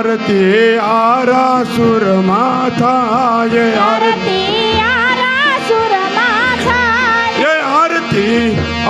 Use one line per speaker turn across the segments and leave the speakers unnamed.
आरती आरा सुर माथा माथाय। आरती
आरा सुर माथा
माथाय आरती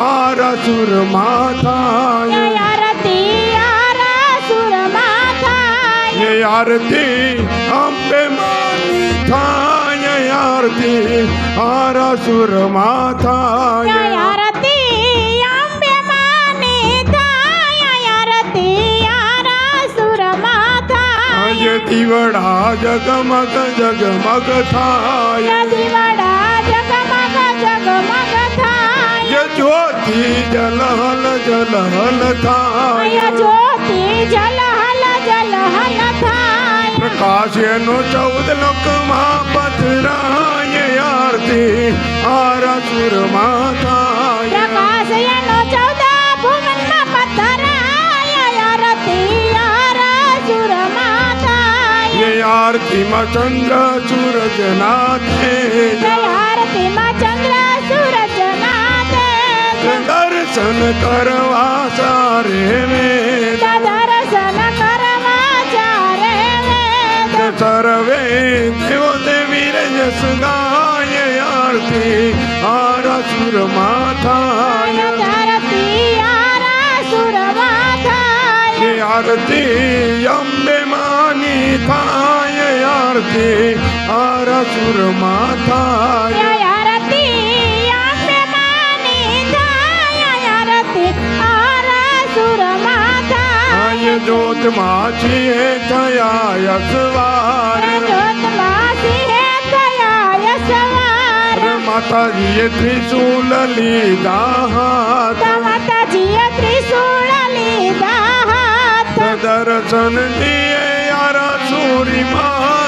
आरा सुर माथा माथाय
आरती आरा सुर माथा माथाय
आरती अम्बे माथा माथाय। आरती आरा सुर माथा जय
आरती
दिवड़ा जगमग जगमग थाय।
दिवड़ा जगमग जगमग थाय।
ज्योति जलहल जलहल थाय।
ज्योति जलहल जलहल थाय।
नो चौद लोक महापथ राय आरती आरा सुर माता भारती माँ चंद्र सूरज नाथे
भारती माँ चंद्र सूरज नाथे
दर्शन करवा सारे में
दर्शन करवा सारे में
सर्वे देव देवी रे यश गाये आरती आरा सुर माथा। आरती अम्बे मानी था। आरती हर सुर माता।
आरती जोत
माची है तया यसवार
जोत माची है तया यसवार
माता जी ये त्रिशूल ली दाहा
माता जी ये त्रिशूल ली दाहा
दर्शन दिए यारा सूरी महा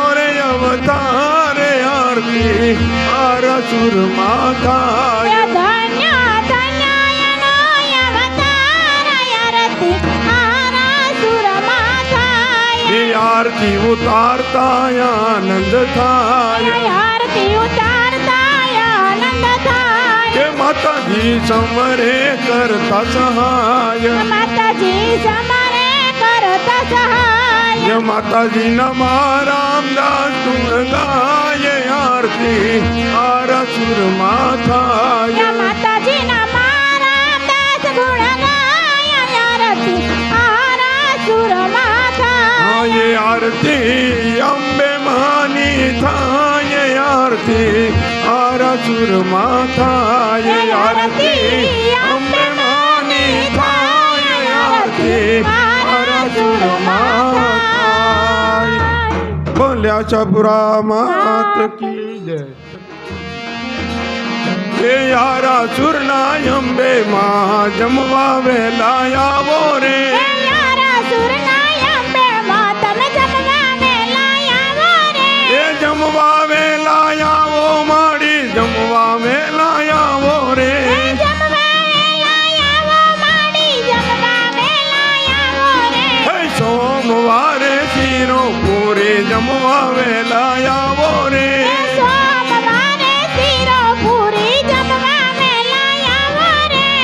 અવતારે આરતી આરસુર માતા
ધન્ય ધન્ય અવતારતી અવતાર આરતી આરાસુરમાં
આરતી ઉતારતા આનંદ થાય.
આરતી ઉતારતા આનંદ થાય.
માતાજી સમરે કરતા સહાય.
માતાજી સમરે કરતા સહાય. જે
માતાજીના મારામદાસ ગુણ ગાય આરતી. આરસુર માથાય
માતાજીના મારા દાસ ગુણ ગાય આરતી. આરાસુરમાં થાય
આય આરતી અંબે માની થાય આરતી. આરસુર માથાય આરતી અંબે માની થાય આરતી. આરસુર માથાય ચપુરા માત કી જય એ યારા સુરના અંબે માં જમવા વેલા આવો રે રામો આવે લાયાવો રે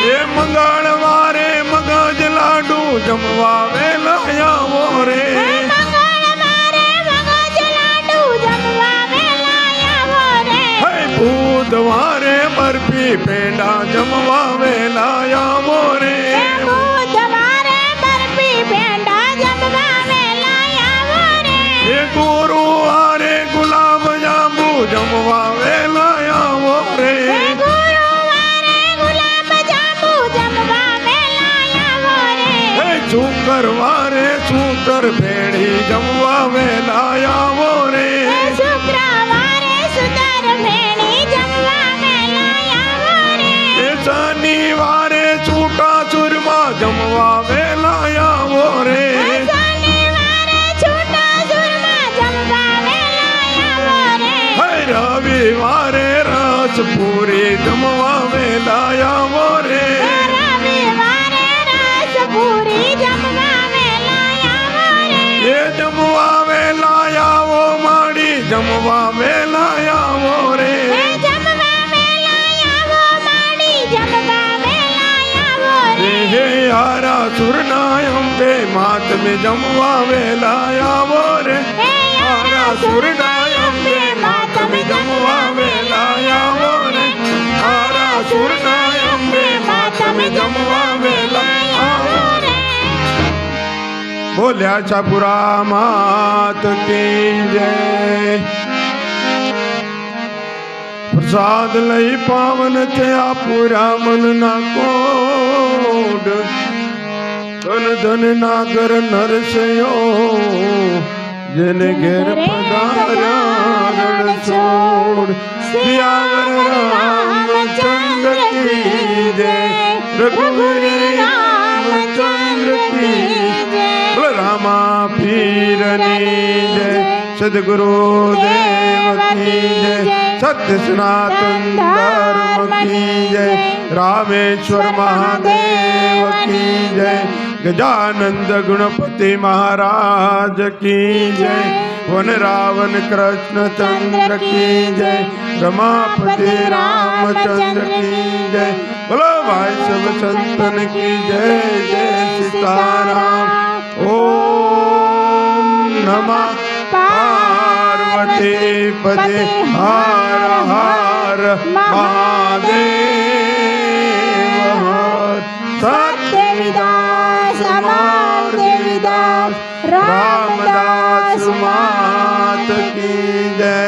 એ મંગળવારે મગજ લાડુ જમવા વેલાયાવો રે બુધવારે બરફી પેંડા જમવા વેલાયાવો પરવારે સૂતર ભેળી જમવા વેલાયા મોરે
શુક્રવારે સૂતર ભેળી જમવા વેલાયા મોરે એ
શનિવારે છૂટા સુરમાં જમવા વેલાયા મોરે રવિવારે રસ પૂરી જમવા વેલા આવો રે
હે
હારા સુરનાય અંબે માત મે જમવા વેલા આવો રે
હારા સુરનાય
બોલ્યા છાપુરા માત કી જય. પ્રસાદ લઈ પાવન થયા પૂરા મનના કોડ ધન ધન નાગર નરસયો જેને ઘેર પધાર્યા રણ છોડ
સિયાવર રામચંદ્ર કી જય રઘુવીર
सदगुरु की जय। सत्य सनातन धर्म की जय। रामेश्वर महादेव की जय। गजानंद गुणपति महाराज की जय। वन रावण कृष्ण चंद्र की जय। रमापति रामचंद्र की जय। बोलो भाई सब संतन की जय। जय सीताराम। ओम नमः।
पते
पते हार हार महादेव। सत्यविदास अमार देविदास
रामदास मात
की जय।